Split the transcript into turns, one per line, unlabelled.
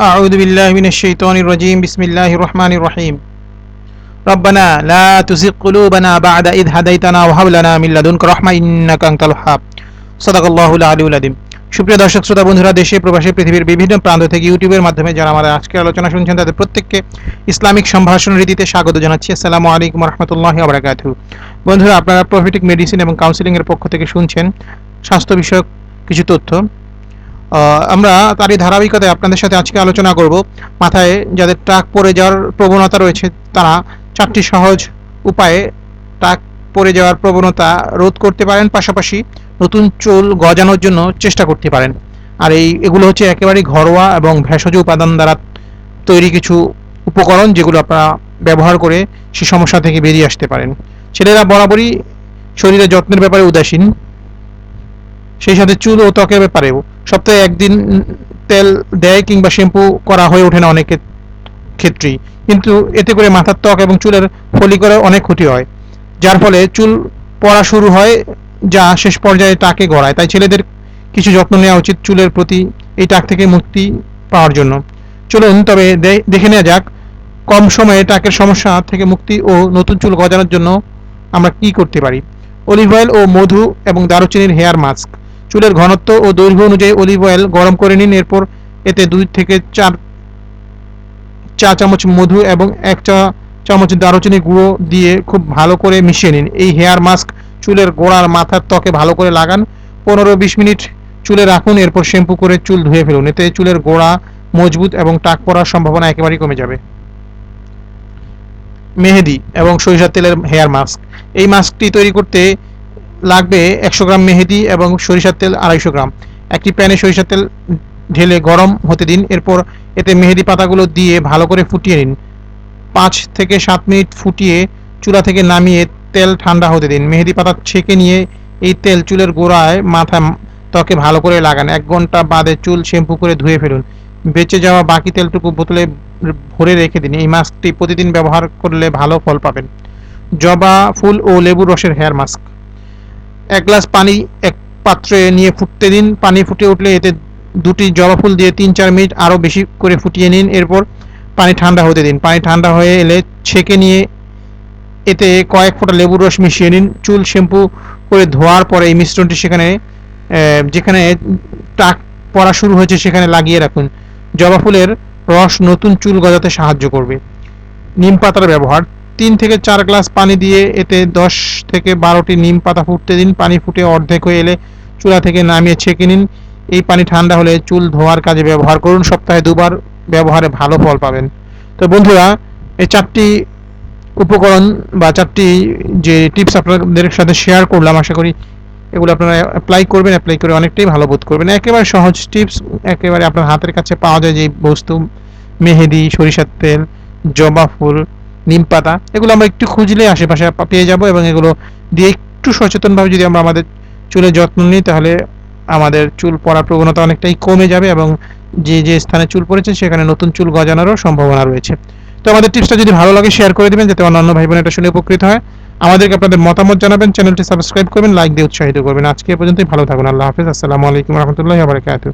أعوذ بالله من الشيطان الرجيم بسم الله الرحمن الرحيم ربنا لا تزغ قلوبنا بعد إذ هديتنا وهب لنا من لدنك رحمة إنك أنت الوهاب صدق الله العلي العظيم সুপ্রিয় দর্শক শ্রোতা বন্ধুরা দেশে প্রবাসী পৃথিবীর বিভিন্ন প্রান্ত থেকে ইউটিউবের মাধ্যমে যারা আমাদের আজকের আলোচনা শুনছেন তাদের প্রত্যেককে ইসলামিক সম্ভাষণ রীতিতে স্বাগত জানাচ্ছি আসসালামু আলাইকুম রহমতুল্লাহ আবরাকাতু বন্ধুরা আপনারা প্রফিটিক মেডিসিন এবং কাউন্সিলিং এর পক্ষ থেকে শুনছেন স্বাস্থ্য বিষয়ক কিছু তথ্য আহ, আমরা তারই ধারাবাহিকতায় আপনাদের সাথে আজকে আলোচনা করব। মাথায় যাদের ট্রাক পড়ে যাওয়ার প্রবণতা রয়েছে, তারা চারটি সহজ উপায়ে ট্রাক পড়ে যাওয়ার প্রবণতা রোধ করতে পারেন, পাশাপাশি নতুন চুল গজানোর জন্য চেষ্টা করতে পারেন। আর এই, এগুলো হচ্ছে একেবারেই ঘরোয়া এবং ভেষজ উপাদান দ্বারা তৈরি কিছু উপকরণ যেগুলো আপনারা ব্যবহার করে সে সমস্যা থেকে বেরিয়ে আসতে পারেন। ছেলেরা বরাবরই শরীরের যত্নের ব্যাপারে উদাসীন। সেই সাথে চুল ও ত্বকের ব্যাপারেও সপ্তাহে একদিন তেল দেয় কিংবা শ্যাম্পু করা হয়ে ওঠে না অনেকের ক্ষেত্রেই। কিন্তু এতে করে মাথার ত্বক এবং চুলের ফলিকরে অনেক ক্ষতি হয়। যার ফলে চুল পড়া শুরু হয় যা শেষ পর্যায়ে টাকে গড়ায়। তাই ছেলেদের কিছু যত্ন নেওয়া উচিত চুলের প্রতি এই টাক থেকে মুক্তি পাওয়ার জন্য। চলুন, তবে দেখে নেওয়া যাক, কম সময়ে টাকের সমস্যা থেকে মুক্তি ও নতুন চুল গজানোর জন্য আমরা কি করতে পারি? অলিভ অয়েল ও মধু এবং দারুচিনির হেয়ার মাস্ক। চুলের ঘনত্ব ও দৈর্ঘ্য অনুযায়ী অলিভ অয়েল গরম করে নিন। এরপর এতে দুই থেকে চার, চা চামচ মধু এবং এক চা চামচ দারুচিনি গুঁড়ো দিয়ে খুব ভালো করে মিশিয়ে নিন। এই হেয়ার মাস্ক চুলের গোড়ার মাথার ত্বকে ভালো করে লাগান। পনেরো বিশ মিনিট চুলে রাখুন। এরপর শ্যাম্পু করে চুল ধুয়ে ফেলুন। এতে চুলের গোড়া মজবুত এবং টাক পড়ার সম্ভাবনা একেবারেই কমে যাবে। মেহেদি এবং সরিষার তেলের হেয়ার মাস্ক। এই মাস্কটি তৈরি করতে লাগবে একশো গ্রাম মেহেদি এবং সরিষার তেল আড়াইশো গ্রাম। একটি প্যানে সরিষার তেল ঢেলে গরম হতে দিন। এরপর এতে মেহেদি পাতাগুলো দিয়ে ভালো করে ফুটিয়ে নিন। পাঁচ থেকে সাত মিনিট ফুটিয়ে চুলা থেকে নামিয়ে তেল ঠান্ডা হতে দিন। মেহেদি পাতা ছেঁকে নিয়ে এই তেল চুলের গোড়ায় মাথা ত্বকে ভালো করে লাগান। এক ঘণ্টা বাদে চুল শ্যাম্পু করে ধুয়ে ফেলুন। বেঁচে যাওয়া বাকি তেলটুকু বোতলে ভরে রেখে দিন। এই মাস্কটি প্রতিদিন ব্যবহার করলে ভালো ফল পাবেন। জবা ফুল ও লেবু রসের হেয়ার মাস্ক। এক গ্লাস পানি এক পাত্রে নিয়ে ফুটতে দিন। পানি ফুটে উঠলে এতে দুটি জবা ফুল দিয়ে তিন চার মিনিট আরও বেশি করে ফুটিয়ে নিন। এরপর পানি ঠান্ডা হতে দিন। পানি ঠান্ডা হয়ে এলে ছেঁকে নিয়ে এতে কয়েক ফোঁটা লেবুর রস মিশিয়ে নিন। চুল শ্যাম্পু করে ধোয়ার পরে এই মিশ্রণটি সেখানে যেখানে টাক পড়া শুরু হয়েছে সেখানে লাগিয়ে রাখুন। জবা ফুলের রস নতুন চুল গজাতে সাহায্য করবে। নিম পাতার ব্যবহার। তিন থেকে চার গ্লাস পানি দিয়ে এতে দশ থেকে বারোটি নিম পাতা ফুটতে দিন। পানি ফুটে অর্ধেক হয়ে এলে চুলা থেকে নামিয়ে ছেঁকে নিন। এই পানি ঠান্ডা হলে চুল ধোয়ার কাজে ব্যবহার করুন। সপ্তাহে দুবার ব্যবহারে ভালো ফল পাবেন। তো বন্ধুরা, এই চারটি উপকরণ বা চারটি যে টিপস আপনাদের সাথে শেয়ার করলাম, আশা করি এগুলো আপনারা অ্যাপ্লাই করবেন। অ্যাপ্লাই করে অনেকটাই ভালো বোধ করবেন। একেবারে সহজ টিপস, একেবারে আপনার হাতের কাছে পাওয়া যায় যে বস্তু, মেহেদি, সরিষার তেল, জবা ফুল নিম পাতা, এগুলো আমরা একটু খুঁজলে আশেপাশে পেয়ে যাব এবং এগুলো দিয়ে একটু সচেতনভাবে যদি আমরা আমাদের চুলের যত্ন নিই, তাহলে আমাদের চুল পড়ার প্রবণতা অনেকটাই কমে যাবে এবং যে যে স্থানে চুল পড়েছে, সেখানে নতুন চুল গজানোরও সম্ভাবনা রয়েছে। তো আমাদের টিপসটা যদি ভালো লাগে, শেয়ার করে দেবেন যাতে অন্যান্য ভাই বোন এটা শুনে উপকৃত হয়। আমাদেরকে আপনাদের মতামত জানাবেন, চ্যানেলটি সাবস্ক্রাইব করবেন, লাইক দিয়ে উৎসাহিত করবেন। আজকে পর্যন্তই, ভালো থাকুন, আল্লাহ হাফিজ। আসসালামু আলাইকুম রহমতুল্লাহ বারকাতুহ।